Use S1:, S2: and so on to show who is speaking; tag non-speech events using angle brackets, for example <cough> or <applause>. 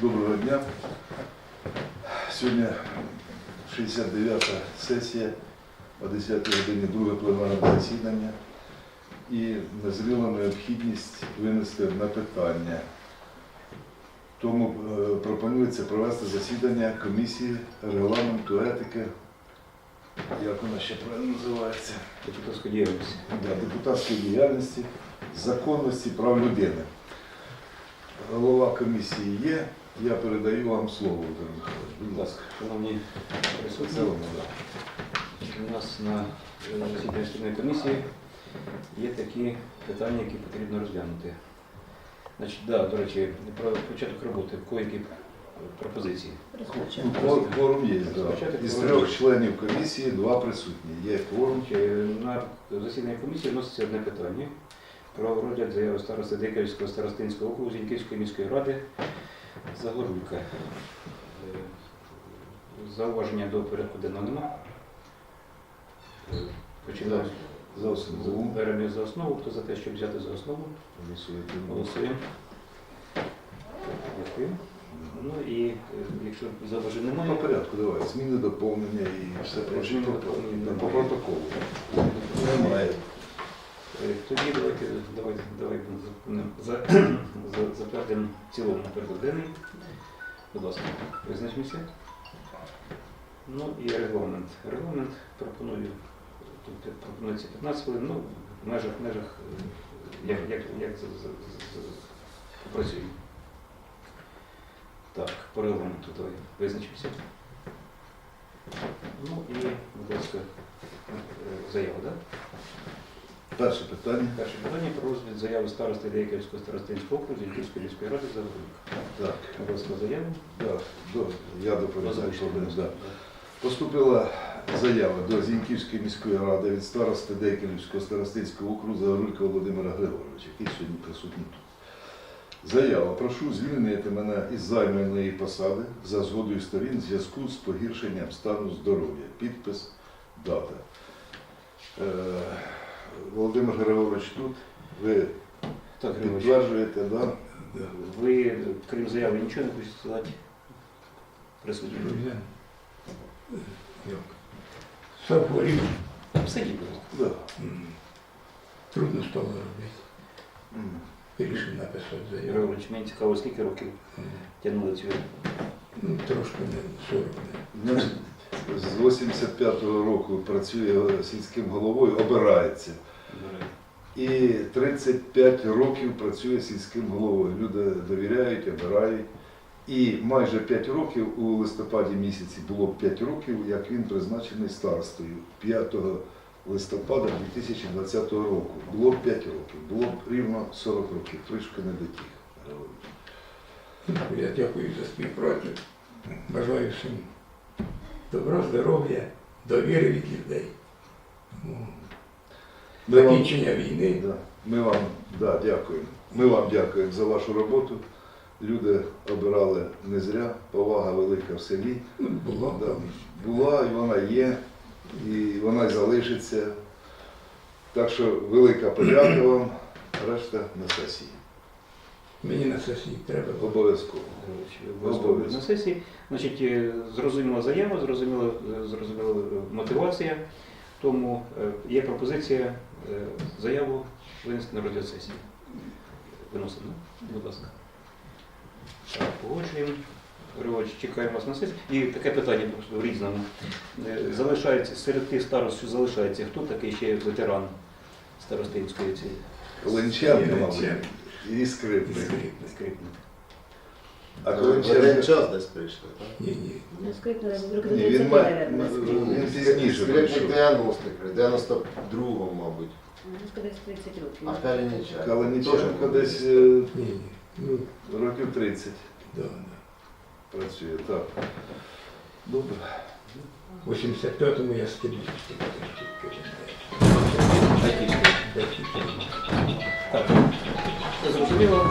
S1: Доброго дня. Сьогодні 69-та сесія о 10 годині, друге пленарне засідання. І назріла необхідність винести одне питання. Тому е, пропонується провести засідання комісії регламенту етики. Як вона ще правильно називається?
S2: Депутатську діяльність.
S1: для депутатської діяльності, законності прав людини. Голова комісії є. Я передаю вам слово, Володимир Михайлович. Будь ласка.
S2: Шановні присутні, у нас на засіданні комісії є такі питання, які потрібно розглянути. Значить, да, до речі, про початок роботи, в які пропозиції.
S1: Ну, Кворум є.
S2: Розпочати
S1: Із трьох членів комісії два присутні. Є кворум.
S2: На засідання комісії вноситься одне питання про розгляд заяви старости Дикавського старостинського округу Зіньківської міської ради Загорулька. Е, Зауваження до порядку денного нема. Е, Починаємо.
S1: За основу.
S2: Беремо за основу. Хто за те, щоб взяти за основу? Голосуємо. Дякую. Ну і е, якщо зауважень
S1: Ну,
S2: немає,
S1: по порядку давай. Зміни, доповнення і все проще.
S2: Зміни,
S1: По-
S2: доповнення
S1: По
S2: немає.
S1: протоколу. Немає.
S2: Е, Тоді давайте давай, давай за, за, затвердимо в цілому порядок. Будь ласка, визначимося. Ну і регламент. Регламент пропоную, тут пропонується 15 хвилин, ну, в межах, в межах, е, як, як, як попрацюємо. Так, по регламенту давай визначимося. Ну і, будь ласка, е, заява, так? Да?
S1: Перше питання.
S2: Перше питання про розгляд заяви старости Деяківського старостинського округу Зіньківської міської ради за
S1: Так.
S2: Будь ласка, заяву.
S1: Да, до, я доповідаю. Володимир,
S2: будь
S1: Поступила заява до Зіньківської міської ради від старости Декілівського старостинського округу Загорулька Володимира Григоровича, який сьогодні присутній тут. Заява. Прошу звільнити мене із займаної посади за згодою сторін в зв'язку з погіршенням стану здоров'я. Підпис, дата. Е, Володимир Григорович тут. Ви
S2: Так, Григорій,
S1: підтверджуєте, да?
S2: ви, крім заяви, нічого не хочете сказати? Присутні.
S3: Я як? Захворів.
S2: Сидіть, будь ласка.
S1: Да.
S3: М. Трудно стало робити.
S1: М.
S3: Вирішив написати заяву.
S2: Григорович, мені цікаво, скільки років тягнули цю
S3: Ну, трошки не 40 не.
S1: З 85-го року працює сільським головою, обирається. І 35 років працює сільським головою. Люди довіряють, обирають. І майже 5 років у листопаді місяці було 5 років, як він призначений старостою 5 листопада 2020 року. Було б 5 років, було рівно 40 років, трішки не дотіг.
S3: Я дякую за співпрацю. Бажаю всім добра, здоров'я, довіри від людей.
S1: Ми вам-
S3: Закінчення війни.
S1: Да. Ми вам да, дякуємо. Ми вам дякуємо за вашу роботу. Люди обирали не зря, повага велика в селі.
S3: Ну, було.
S1: Да. Була і вона є, і вона й залишиться. Так що велика подяка <clears throat> вам, решта на сесії.
S3: Мені на сесії треба. було.
S1: Обов'язково.
S2: Обов'язково на сесії. Значить, е, зрозуміла заява, зрозуміла, е, зрозуміла е, мотивація. Тому е, є пропозиція е, заяву винести на розгляд сесії. Виносимо, будь ласка. Так, погоджуємо. Чекаємо вас на сесії. І таке питання просто в різному. Е, Залишається серед тих старост, що залишається, хто такий ще ветеран старостинської цієї
S1: Ленченко, мабуть, і скрипник.
S3: Скрипник.
S2: скрипник?
S1: А
S4: В один час десь прийшли, так?
S3: Ні, ні.
S5: Ну, скрипно,
S1: Ні, він
S5: 30
S1: має-
S5: наверное,
S1: він пізніше
S4: Скрипник 90-х, 92-му, мабуть.
S5: Ну, десь 30 років.
S4: А Калініча.
S1: Калиніченко десь е,
S3: Ні, ні. Ну,
S1: років 30
S3: да, да.
S1: працює. Так. Добре.
S3: В 85-му я.
S2: Так, зрозуміло.